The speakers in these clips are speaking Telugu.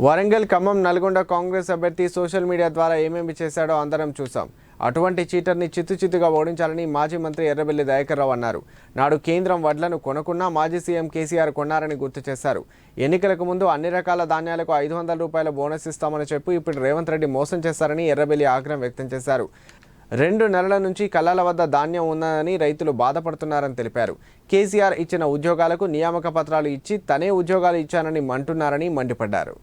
వరంగల్ ఖమ్మం నల్గొండ కాంగ్రెస్ అభ్యర్థి సోషల్ మీడియా ద్వారా ఏమేమి చేశాడో అందరం చూసాం అటువంటి చీటర్ని చిత్తు చిత్తుగా ఓడించాలని మాజీ మంత్రి ఎర్రబెల్లి దయాకర్రావు అన్నారు. నాడు కేంద్రం వడ్లను కొనుక్కున్నా మాజీ సీఎం కేసీఆర్ కొన్నారని గుర్తు చేశారు. ఎన్నికలకు ముందు అన్ని రకాల ధాన్యాలకు ఐదు వందల రూపాయల బోనస్ ఇస్తామని చెప్పి ఇప్పుడు రేవంత్ రెడ్డి మోసం చేశారని ఎర్రబెల్లి ఆగ్రహం వ్యక్తం చేశారు. రెండు నెలల నుంచి కళ్ళాల వద్ద ధాన్యం ఉన్నదని రైతులు బాధపడుతున్నారని తెలిపారు. కేసీఆర్ ఇచ్చిన ఉద్యోగాలకు నియామక పత్రాలు ఇచ్చి తనే ఉద్యోగాలు ఇచ్చానని మంటున్నారని మండిపడ్డారు.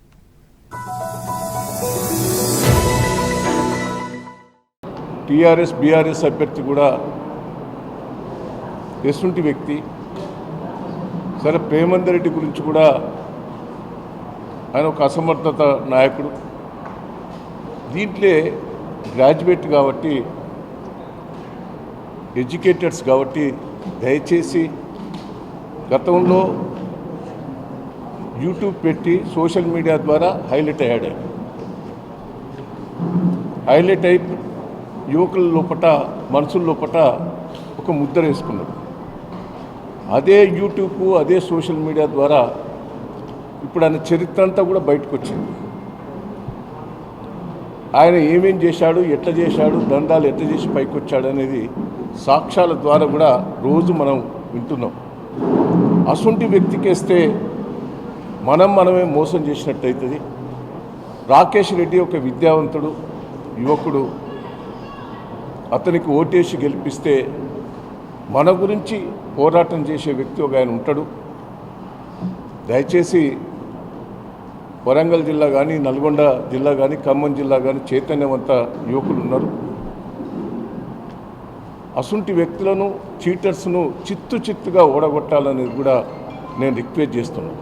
టీఆర్ఎస్ బీఆర్ఎస్ అభ్యర్థి కూడా ఎసుంటి వ్యక్తి. సరే ప్రేమందర్ రెడ్డి గురించి కూడా ఆయన ఒక అసమర్థత నాయకుడు. దీంట్లో గ్రాడ్యుయేట్ కాబట్టి ఎడ్యుకేటెడ్స్ కాబట్టి దయచేసి గతంలో యూట్యూబ్ పెట్టి సోషల్ మీడియా ద్వారా హైలైట్ అయ్యాడు హైలైట్ అయి యువకుల లోపట మనసుల లోపట ఒక ముద్ర వేసుకున్నాడు. అదే యూట్యూబ్ అదే సోషల్ మీడియా ద్వారా ఇప్పుడు ఆయన చరిత్ర అంతా కూడా బయటకు వచ్చింది. ఆయన ఏమేం చేశాడు ఎట్లా చేశాడు దండాలు ఎట్లా చేసి పైకి వచ్చాడు అనేది సాక్ష్యాల ద్వారా కూడా రోజు మనం వింటున్నాం. అసొంటి వ్యక్తికేస్తే మనం మనమే మోసం చేసినట్టు అవుతుంది రాకేష్ రెడ్డి ఒక విద్యావంతుడు యువకుడు అతనికి ఓటేసి గెలిపిస్తే మన గురించి పోరాటం చేసే వ్యక్తి ఒక ఆయన ఉంటాడు. దయచేసి వరంగల్ జిల్లా కానీ నల్గొండ జిల్లా కానీ ఖమ్మం జిల్లా కానీ చైతన్యవంత యువకులు ఉన్నారు. అసుంటి వ్యక్తులను చీటర్స్ను చిత్తు చిత్తుగా ఓడగొట్టాలనేది కూడా నేను రిక్వెస్ట్ చేస్తున్నాను.